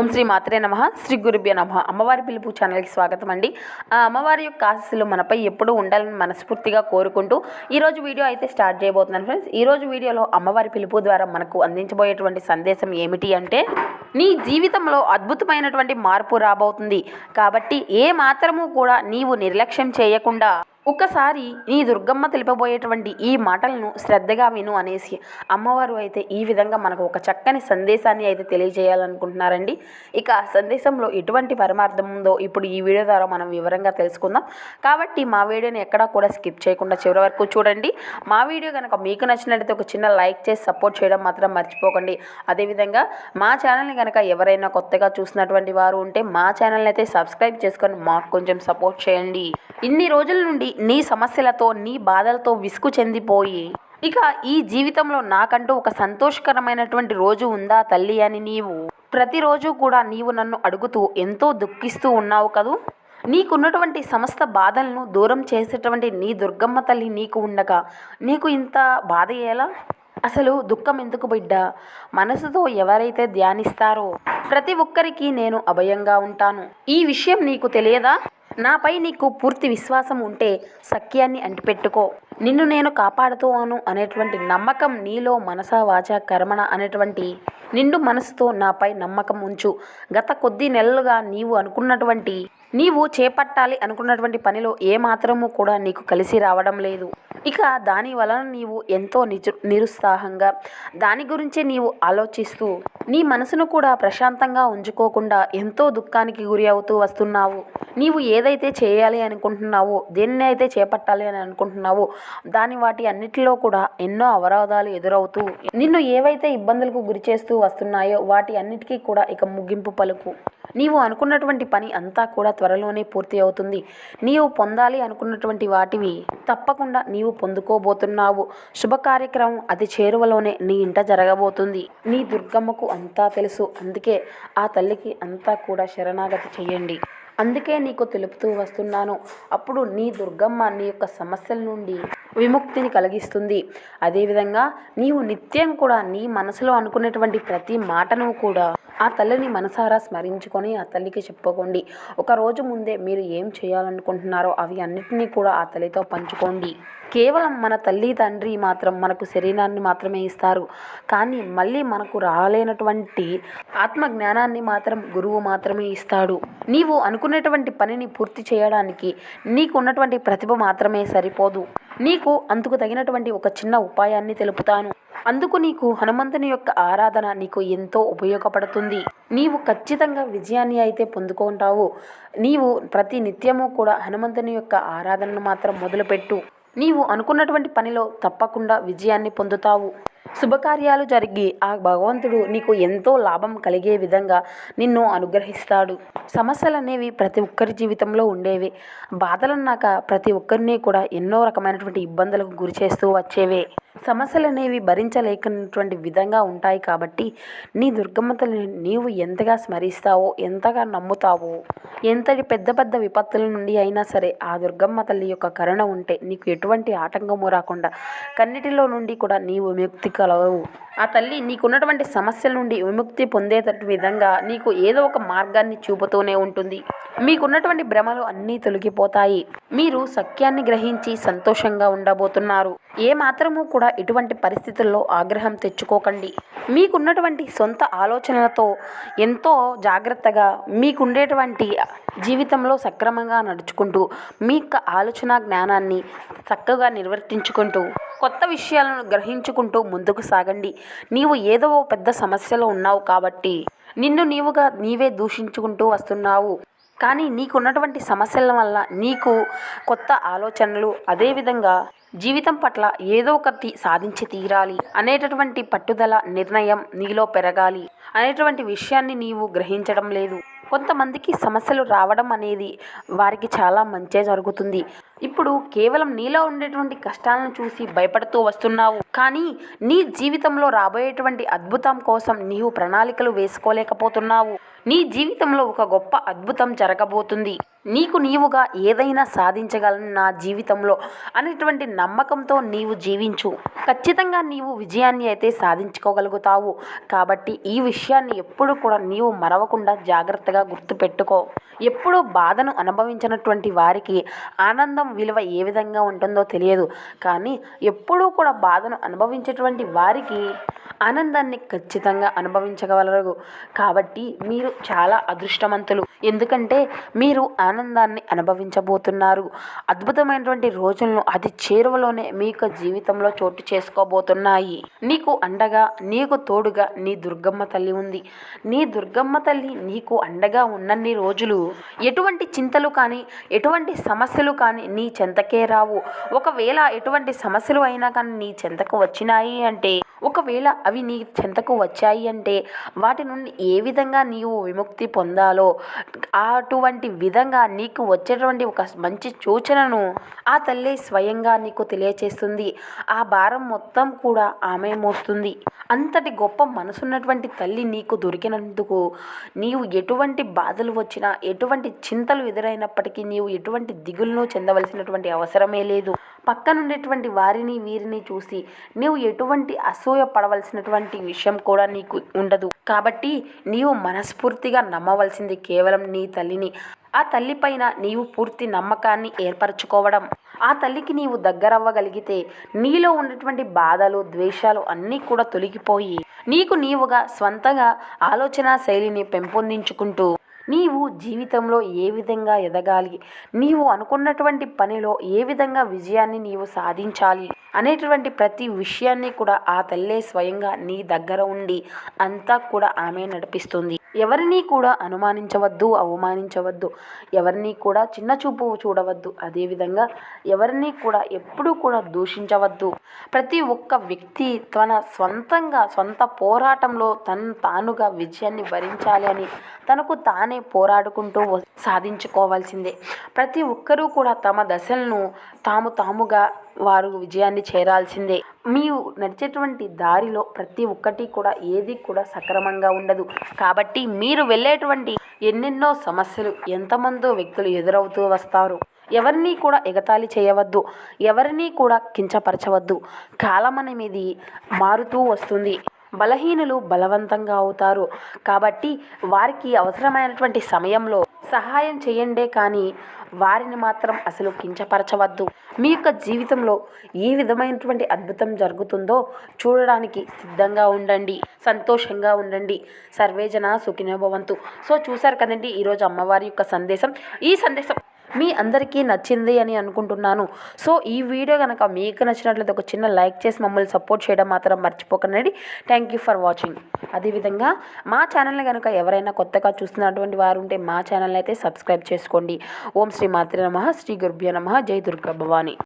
ఓం శ్రీ మాత్రే నమ శ్రీ గురుభ్య నమ. అమ్మవారి పిలుపు ఛానల్కి స్వాగతం అండి ఆ అమ్మవారి యొక్క ఆశస్సులు మనపై ఎప్పుడూ ఉండాలని మనస్ఫూర్తిగా కోరుకుంటూ ఈరోజు వీడియో అయితే స్టార్ట్ చేయబోతున్నాను ఫ్రెండ్స్. ఈరోజు వీడియోలో అమ్మవారి పిలుపు ద్వారా మనకు అందించబోయేటువంటి సందేశం ఏమిటి అంటే నీ జీవితంలో అద్భుతమైనటువంటి మార్పు రాబోతుంది. కాబట్టి ఏ మాత్రము కూడా నీవు నిర్లక్ష్యం చేయకుండా ఒక్కసారి ఈ దుర్గమ్మ తెలిపబోయేటువంటి ఈ మాటలను శ్రద్ధగా విను అనేసి అమ్మవారు అయితే ఈ విధంగా మనకు ఒక చక్కని సందేశాన్ని అయితే తెలియజేయాలనుకుంటున్నారండి. ఇక ఆ సందేశంలో ఎటువంటి పరమార్థం ఉందో ఇప్పుడు ఈ వీడియో ద్వారా మనం వివరంగా తెలుసుకుందాం. కాబట్టి మా వీడియోని ఎక్కడా కూడా స్కిప్ చేయకుండా చివరి వరకు చూడండి. మా వీడియో కనుక మీకు నచ్చినట్లయితే ఒక చిన్న లైక్ చేసి సపోర్ట్ చేయడం మాత్రం మర్చిపోకండి. అదేవిధంగా మా ఛానల్ని కనుక ఎవరైనా కొత్తగా చూసినటువంటి వారు ఉంటే మా ఛానల్ని అయితే సబ్స్క్రైబ్ చేసుకొని మాకు కొంచెం సపోర్ట్ చేయండి. ఇన్ని రోజుల నుండి నీ సమస్యలతో నీ బాధలతో విసుగు చెందిపోయి. ఇక ఈ జీవితంలో నాకంటూ ఒక సంతోషకరమైనటువంటి రోజు ఉందా తల్లి అని నీవు? ప్రతిరోజు కూడా నీవు నన్ను అడుగుతూ ఎంతో దుఃఖిస్తూ ఉన్నావు కదూ? నీకున్నటువంటి సమస్త బాధలను దూరం చేసేటువంటి నీ దుర్గమ్మ తల్లి నీకు ఉండగా నీకు ఇంత బాధ ఎలా? అసలు దుఃఖం ఎందుకు బిడ్డ? మనసుతో ఎవరైతే ధ్యానిస్తారో ప్రతి ఒక్కరికి నేను అభయంగా ఉంటాను. ఈ విషయం నీకు తెలియదా? నాపై నీకు పూర్తి విశ్వాసం ఉంటే సఖ్యాన్ని అంటిపెట్టుకో. నిన్ను నేను కాపాడుతాను అనేటువంటి నమ్మకం నీలో మనసా వాచ కర్మణ అనేటువంటి నిండు మనసుతో నాపై నమ్మకం ఉంచు. గత కొద్ది నెలలుగా నీవు అనుకున్నటువంటి నీవు చేపట్టాలి అనుకున్నటువంటి పనిలో ఏ మాత్రము కూడా నీకు కలిసి రావడం లేదు. ఇక దాని వలన నీవు ఎంతో నిజ నిరుత్సాహంగా దాని గురించే నీవు ఆలోచిస్తూ నీ మనసును కూడా ప్రశాంతంగా ఉంచుకోకుండా ఎంతో దుఃఖానికి గురి అవుతూ వస్తున్నావు. నీవు ఏదైతే చేయాలి అనుకుంటున్నావో దేన్ని అయితే చేపట్టాలి అని అనుకుంటున్నావో దాని వాటి అన్నిటిలో కూడా ఎన్నో అవరోధాలు ఎదురవుతూ నిన్ను ఏవైతే ఇబ్బందులకు గురి చేస్తూ వస్తున్నాయో వాటి అన్నిటికీ కూడా ఇక ముగింపు పలుకు. నీవు అనుకున్నటువంటి పని అంతా కూడా త్వరలోనే పూర్తి అవుతుంది. నీవు పొందాలి అనుకున్నటువంటి వాటివి తప్పకుండా నీవు పొందుకోబోతున్నావు. శుభ కార్యక్రమం అతి చేరువలోనే నీ ఇంట జరగబోతుంది. నీ దుర్గమ్మకు అంతా తెలుసు. అందుకే ఆ తల్లికి అంతా కూడా శరణాగతి చేయండి అందుకే నీకు తెలుపుతూ వస్తున్నాను. అప్పుడు నీ దుర్గమ్మ నీ యొక్క సమస్యల నుండి విముక్తిని కలిగిస్తుంది. అదేవిధంగా నీవు నిత్యం కూడా నీ మనసులో అనుకునేటువంటి ప్రతి మాటను కూడా ఆ తల్లిని మనసారా స్మరించుకొని ఆ తల్లికి చెప్పుకోండి. ఒక రోజు ముందే మీరు ఏం చేయాలనుకుంటున్నారో అవి అన్నిటినీ కూడా ఆ తల్లితో పంచుకోండి. కేవలం మన తల్లి తండ్రి మాత్రం మనకు శరీరాన్ని మాత్రమే ఇస్తారు. కానీ మళ్ళీ మనకు రాలేనటువంటి ఆత్మ జ్ఞానాన్ని మాత్రం గురువు మాత్రమే ఇస్తాడు. నీవు అనుకునేటువంటి పనిని పూర్తి చేయడానికి నీకు ఉన్నటువంటి ప్రతిభ మాత్రమే సరిపోదు. నీకు అందుకు తగినటువంటి ఒక చిన్న ఉపాయాన్ని తెలుపుతాను. అందుకు నీకు హనుమంతుని యొక్క ఆరాధన నీకు ఎంతో ఉపయోగపడుతుంది. నీవు ఖచ్చితంగా విజయాన్ని అయితే పొందుకుంటావు నీవు ప్రతి నిత్యము కూడా హనుమంతుని యొక్క ఆరాధనను మాత్రం మొదలుపెట్టు. నీవు అనుకున్నటువంటి పనిలో తప్పకుండా విజయాన్ని పొందుతావు. శుభకార్యాలు జరిగి ఆ భగవంతుడు నీకు ఎంతో లాభం కలిగే విధంగా నిన్ను అనుగ్రహిస్తాడు. సమస్యలు అనేవి ప్రతి ఒక్కరి జీవితంలో ఉండేవి. బాధలన్నాక ప్రతి ఒక్కరిని కూడా ఎన్నో రకమైనటువంటి ఇబ్బందులకు గురి చేస్తూ వచ్చేవే. సమస్యలు అనేవి భరించలేకున్నటువంటి విధంగా ఉంటాయి కాబట్టి నీ దుర్గమ్మ నీవు ఎంతగా స్మరిస్తావో ఎంతగా నమ్ముతావో ఎంతటి పెద్ద పెద్ద విపత్తుల నుండి అయినా సరే ఆ దుర్గమ్మ తల్లి యొక్క కరుణ ఉంటే నీకు ఎటువంటి ఆటంకము రాకుండా కన్నిటిలో నుండి కూడా నీవు ముక్తి కలవు. ఆ తల్లి నీకున్నటువంటి సమస్యల నుండి విముక్తి పొందేటట్టు విధంగా నీకు ఏదో ఒక మార్గాన్ని చూపుతూనే ఉంటుంది. మీకున్నటువంటి భ్రమలు అన్నీ తొలగిపోతాయి. మీరు సత్యాన్ని గ్రహించి సంతోషంగా ఉండబోతున్నారు. ఏ మాత్రము కూడా ఎటువంటి పరిస్థితుల్లో ఆగ్రహం తెచ్చుకోకండి. మీకున్నటువంటి సొంత ఆలోచనలతో ఎంతో జాగ్రత్తగా మీకుండేటువంటి జీవితంలో సక్రమంగా నడుచుకుంటూ మీ యొక్క ఆలోచన జ్ఞానాన్ని చక్కగా నిర్వర్తించుకుంటూ కొత్త విషయాలను గ్రహించుకుంటూ ముందు ముందుకు సాగండి. నీవు ఏదో ఓ పెద్ద సమస్యలో ఉన్నావు కాబట్టి నిన్ను నీవుగా నీవే దూషించుకుంటూ వస్తున్నావు. కానీ నీకున్నటువంటి సమస్యల వల్ల నీకు కొత్త ఆలోచనలు అదేవిధంగా జీవితం పట్ల ఏదో ఒకటి సాధించి తీరాలి అనేటటువంటి పట్టుదల నిర్ణయం నీలో పెరగాలి అనేటువంటి విషయాన్ని నీవు గ్రహించడం లేదు. కొంతమందికి సమస్యలు రావడం అనేది వారికి చాలా మంచి జరుగుతుంది. ఇప్పుడు కేవలం నీలో ఉండేటువంటి కష్టాలను చూసి భయపడుతూ వస్తున్నావు. కానీ నీ జీవితంలో రాబోయేటువంటి అద్భుతం కోసం నీవు ప్రణాళికలు వేసుకోలేకపోతున్నావు. నీ జీవితంలో ఒక గొప్ప అద్భుతం జరగబోతుంది. నీకు నీవుగా ఏదైనా సాధించగలను నా జీవితంలో అనేటువంటి నమ్మకంతో నీవు జీవించు. ఖచ్చితంగా నీవు విజయాన్ని అయితే సాధించుకోగలుగుతావు. కాబట్టి ఈ విషయాన్ని ఎప్పుడు కూడా నీవు మరవకుండా జాగ్రత్తగా గుర్తుపెట్టుకో. ఎప్పుడూ బాధను అనుభవించినటువంటి వారికి ఆనందం విలువ ఏ విధంగా ఉంటుందో తెలియదు. కానీ ఎప్పుడూ కూడా బాధను అనుభవించేటువంటి వారికి ఆనందాన్ని ఖచ్చితంగా అనుభవించగలరు. కాబట్టి మీరు చాలా అదృష్టవంతులు. ఎందుకంటే మీరు ఆనందాన్ని అనుభవించబోతున్నారు. అద్భుతమైనటువంటి రోజులను అది చేరువలోనే మీ యొక్క జీవితంలో చోటు చేసుకోబోతున్నాయి. నీకు అండగా నీకు తోడుగా నీ దుర్గమ్మ తల్లి ఉంది. నీ దుర్గమ్మ తల్లి నీకు అండగా ఉన్నన్ని రోజులు ఎటువంటి చింతలు కానీ ఎటువంటి సమస్యలు కానీ నీ చెంతకే రావు. ఒకవేళ ఎటువంటి సమస్యలు అయినా కానీ నీ చెంతకు వచ్చినాయి అంటే ఒకవేళ అవి నీ చెంతకు వచ్చాయి అంటే వాటి నుండి ఏ విధంగా నీవు విముక్తి పొందాలో అటువంటి విధంగా నీకు వచ్చేటువంటి ఒక మంచి సూచనను ఆ తల్లి స్వయంగా నీకు తెలియచేస్తుంది. ఆ భారం మొత్తం కూడా ఆమె మోస్తుంది. అంతటి గొప్ప మనసున్నటువంటి తల్లి నీకు దొరికినందుకు నీవు ఎటువంటి బాధలు వచ్చినా ఎటువంటి చింతలు ఎదురైనప్పటికీ నీవు ఎటువంటి దిగులను చెందవలసినటువంటి అవసరమే లేదు. పక్కనుండేటువంటి వారిని వీరిని చూసి నీవు ఎటువంటి అసూయ పడవలసినటువంటి విషయం కూడా నీకు ఉండదు. కాబట్టి నీవు మనస్ఫూర్తిగా నమ్మవలసింది కేవలం నీ తల్లిని. ఆ తల్లి పైన నీవు పూర్తి నమ్మకాన్ని ఏర్పరచుకోవడం. ఆ తల్లికి నీవు దగ్గరవ్వగలిగితే నీలో ఉన్నటువంటి బాధలు ద్వేషాలు అన్నీ కూడా తొలగిపోయి నీకు నీవుగా స్వంతగా ఆలోచన శైలిని పెంపొందించుకుంటూ నీవు జీవితంలో ఏ విధంగా ఎదగాలి? నీవు అనుకున్నటువంటి పనిలో ఏ విధంగా విజయాన్ని నీవు సాధించాలి? అనేటువంటి ప్రతి విషయాన్ని కూడా ఆ తల్లే స్వయంగా నీ దగ్గర ఉండి అంతా కూడా ఆమె నడిపిస్తుంది. ఎవరిని కూడా అనుమానించవద్దు అవమానించవద్దు. ఎవరిని కూడా చిన్న చూపు చూడవద్దు. అదేవిధంగా ఎవరిని కూడా ఎప్పుడూ కూడా దూషించవద్దు. ప్రతి ఒక్క వ్యక్తి తన సొంతంగా సొంత పోరాటంలో తను తానుగా విజయాన్ని వరించాలి అని తనకు తానే పోరాడుకుంటూ సాధించుకోవాల్సిందే. ప్రతి ఒక్కరూ కూడా తమ దశలను తాము తాముగా వారు విజయాన్ని చేరాల్సిందే. మీరు నడిచేటువంటి దారిలో ప్రతి ఒక్కటి కూడా ఏది కూడా సక్రమంగా ఉండదు. కాబట్టి మీరు వెళ్ళేటువంటి ఎన్నెన్నో సమస్యలు ఎంతమందో వ్యక్తులు ఎదురవుతూ వస్తారు. ఎవరిని కూడా ఎగతాళి చేయవద్దు. ఎవరిని కూడా కించపరచవద్దు. కాలం అనేది మారుతూ వస్తుంది. బలహీనులు బలవంతంగా అవుతారు. కాబట్టి వారికి అవసరమైనటువంటి సమయంలో సహాయం చేయండే కానీ వారిని మాత్రం అసలు కించపరచవద్దు. మీ యొక్క జీవితంలో ఏ విధమైనటువంటి అద్భుతం జరుగుతుందో చూడడానికి సిద్ధంగా ఉండండి. సంతోషంగా ఉండండి. సర్వేజన సుఖినోభవంతు సో చూశారు కదండి ఈరోజు అమ్మవారి యొక్క సందేశం. ఈ సందేశం మీ అందరికీ నచ్చింది అని అనుకుంటున్నాను. సో ఈ వీడియో కనుక మీకు నచ్చినట్లయితే ఒక చిన్న లైక్ చేసి మమ్మల్ని సపోర్ట్ చేయడం మాత్రం మర్చిపోకండి. థ్యాంక్ యూ ఫర్ వాచింగ్ అదేవిధంగా మా ఛానల్ని కనుక ఎవరైనా కొత్తగా చూస్తున్నటువంటి వారు ఉంటే మా ఛానల్ అయితే సబ్స్క్రైబ్ చేసుకోండి. ఓం శ్రీ మాతృ నమ. శ్రీ గురుభ్యో నమ. జై దుర్గా భవాని.